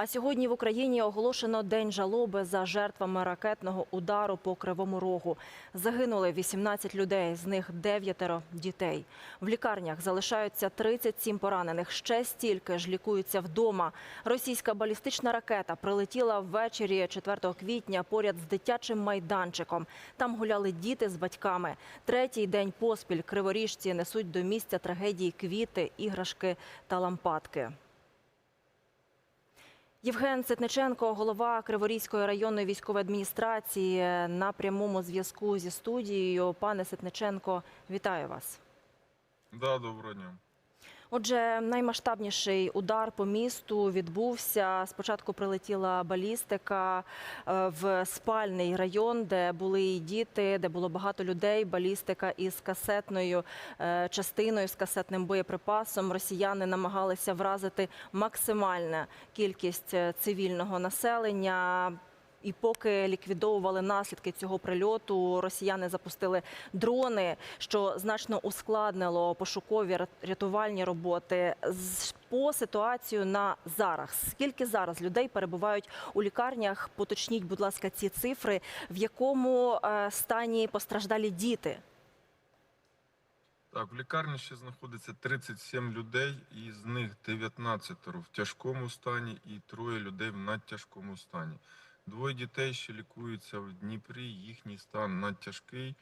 А сьогодні в Україні оголошено день жалоби за жертвами ракетного удару по Кривому Рогу. Загинули 18 людей, з них дев'ятеро дітей. В лікарнях залишаються 37 поранених. Ще стільки ж лікуються вдома. Російська балістична ракета прилетіла ввечері 4 квітня поряд з дитячим майданчиком. Там гуляли діти з батьками. Третій день поспіль криворіжці несуть до місця трагедії квіти, іграшки та лампадки. Євген Ситниченко, голова Криворізької районної військової адміністрації, на прямому зв'язку зі студією. Пане Ситниченко, вітаю вас. Да, доброго дня. Отже, наймасштабніший удар по місту відбувся. Спочатку прилетіла балістика е, в спальний район, де були і діти, де було багато людей. Балістика із касетною е, частиною, з касетним боєприпасом. Росіяни намагалися вразити максимальну кількість е, цивільного населення. І поки ліквідовували наслідки цього прильоту, росіяни запустили дрони, що значно ускладнило пошукові рятувальні роботи. По ситуацію на зараз, скільки зараз людей перебувають у лікарнях? Поточніть, будь ласка, ці цифри, в якому е, стані постраждалі діти? Так, в лікарні ще знаходиться 37 людей, і з них 19 в тяжкому стані і троє людей в надтяжкому стані. Двоє дітей ще лікуються в Дніпрі, їхній стан надтяжкий.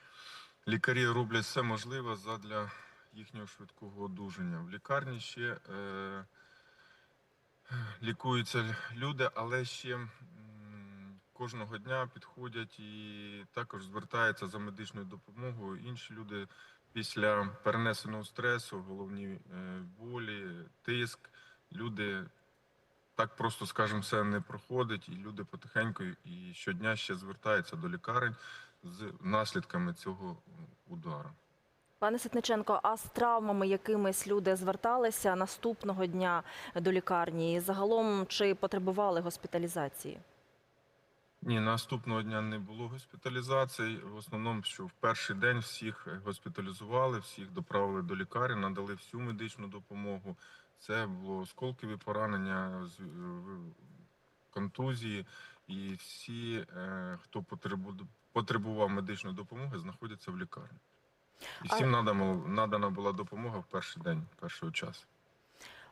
Лікарі роблять все можливе задля їхнього швидкого одужання. В лікарні ще е, лікуються люди, але ще кожного дня підходять і також звертаються за медичною допомогою. Інші люди після перенесеного стресу, головні е, болі, тиск, люди так просто, скажімо, все не проходить, і люди потихеньку і щодня ще звертаються до лікарень з наслідками цього удару. Пане Ситниченко, а з травмами якимись люди зверталися наступного дня до лікарні? І загалом чи потребували госпіталізації? Ні, наступного дня не було госпіталізації. В основному, що в перший день всіх госпіталізували, всіх доправили до лікарні, надали всю медичну допомогу. Це було осколкові поранення, контузії, і всі, е, хто потребував медичної допомоги, знаходяться в лікарні. І всім надано, надана була допомога в перший день, першого часу.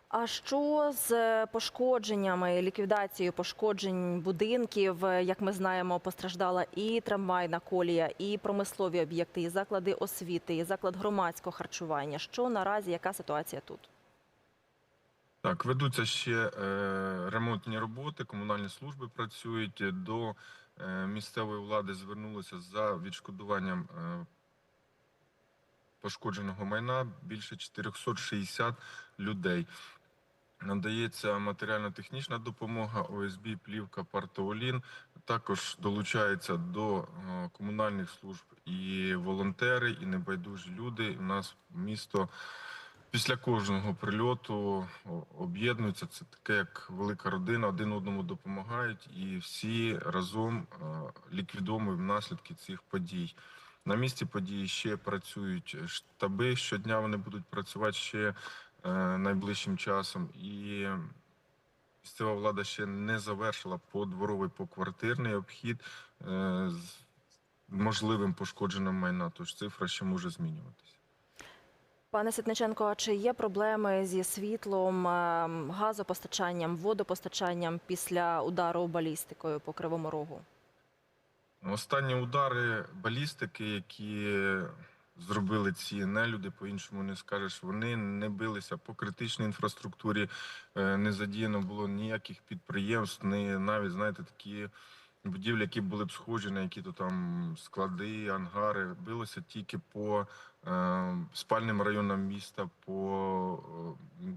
А що з пошкодженнями, ліквідацією пошкоджень будинків? Як ми знаємо, постраждала і трамвайна колія, і промислові об'єкти, і заклади освіти, і заклад громадського харчування. Що наразі, яка ситуація тут? Так, ведуться ще е, ремонтні роботи, комунальні служби працюють. До е, місцевої влади звернулися за відшкодуванням е, пошкодженого майна більше 460 людей. Надається матеріально-технічна допомога, ОСБ, плівка, партоолін. Також долучаються до е, комунальних служб і волонтери, і небайдужі люди. У нас місто після кожного прильоту об'єднуються. Це таке, як велика родина, один одному допомагають, і всі разом е, ліквідовують наслідки цих подій. На місці події ще працюють штаби. Щодня вони будуть працювати ще е, найближчим часом. І місцева влада ще не завершила подворовий поквартирний обхід е, з можливим пошкодженням майна. Тож цифра ще може змінюватися. Пане Ситниченко, а чи є проблеми зі світлом, ем, газопостачанням, водопостачанням після удару балістикою по кривому рогу? Останні удари балістики, які зробили ці нелюди, по-іншому не скажеш, вони не билися по критичній інфраструктурі, е, не задіяно було ніяких підприємств, не навіть знаєте такі. Будівлі, які були б схожі на які то там склади, ангари, билося тільки по е, спальним районам міста, по е,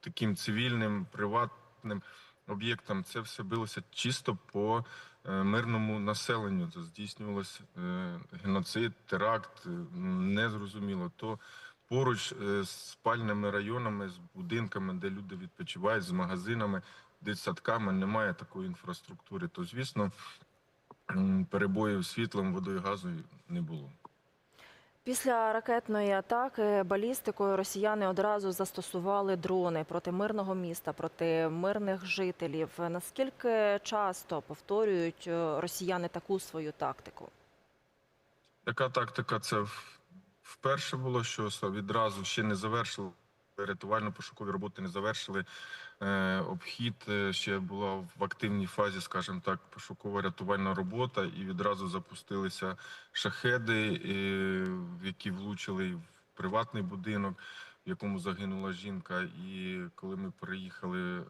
таким цивільним, приватним об'єктам. Це все билося чисто по е, мирному населенню. Це здійснювалося е, геноцид, теракт, е, незрозуміло. То поруч е, з спальними районами, з будинками, де люди відпочивають, з магазинами, дитсадками немає такої інфраструктури. То, звісно, перебоїв світлом, водою, газою не було. Після ракетної атаки балістикою росіяни одразу застосували дрони проти мирного міста, проти мирних жителів. Наскільки часто повторюють е, росіяни таку свою тактику? Така тактика це вперше було, що відразу ще не завершили рятувально-пошукові роботи, не завершили е, обхід. е, Ще була в активній фазі, скажімо так, пошукова рятувальна робота, і відразу запустилися шахеди, е, які влучили в приватний будинок, в якому загинула жінка. І коли ми приїхали,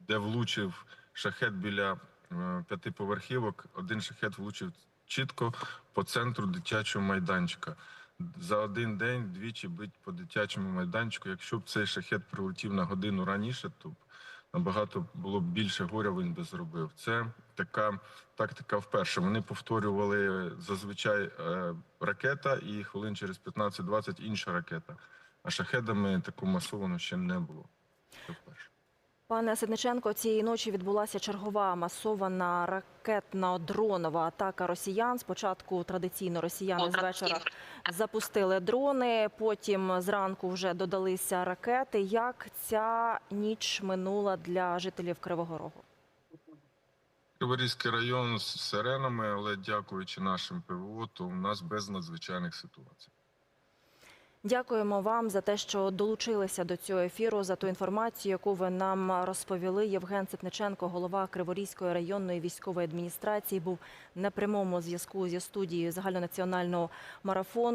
де влучив шахет біля е, п'ятиповерхівок, один шахет влучив чітко по центру дитячого майданчика. За один день двічі бить по дитячому майданчику. Якщо б цей шахет прилетів на годину раніше, то б набагато було б більше горя він би зробив. Це така тактика вперше. Вони повторювали зазвичай е, ракета, і хвилин через 15-20 інша ракета. А шахедами таку масовану ще не було. Це вперше. Пане Сидниченко, цієї ночі відбулася чергова масована ракетно-дронова атака росіян. Спочатку традиційно росіяни з вечора запустили дрони, потім зранку вже додалися ракети. Як ця ніч минула для жителів Кривого Рогу? Криворізький район з сиренами, але дякуючи нашим ПВО, то у нас без надзвичайних ситуацій. Дякуємо вам за те, що долучилися до цього ефіру, за ту інформацію, яку ви нам розповіли. Євген Ситниченко, голова Криворізької районної військової адміністрації, був на прямому зв'язку зі студією загальнонаціонального марафону.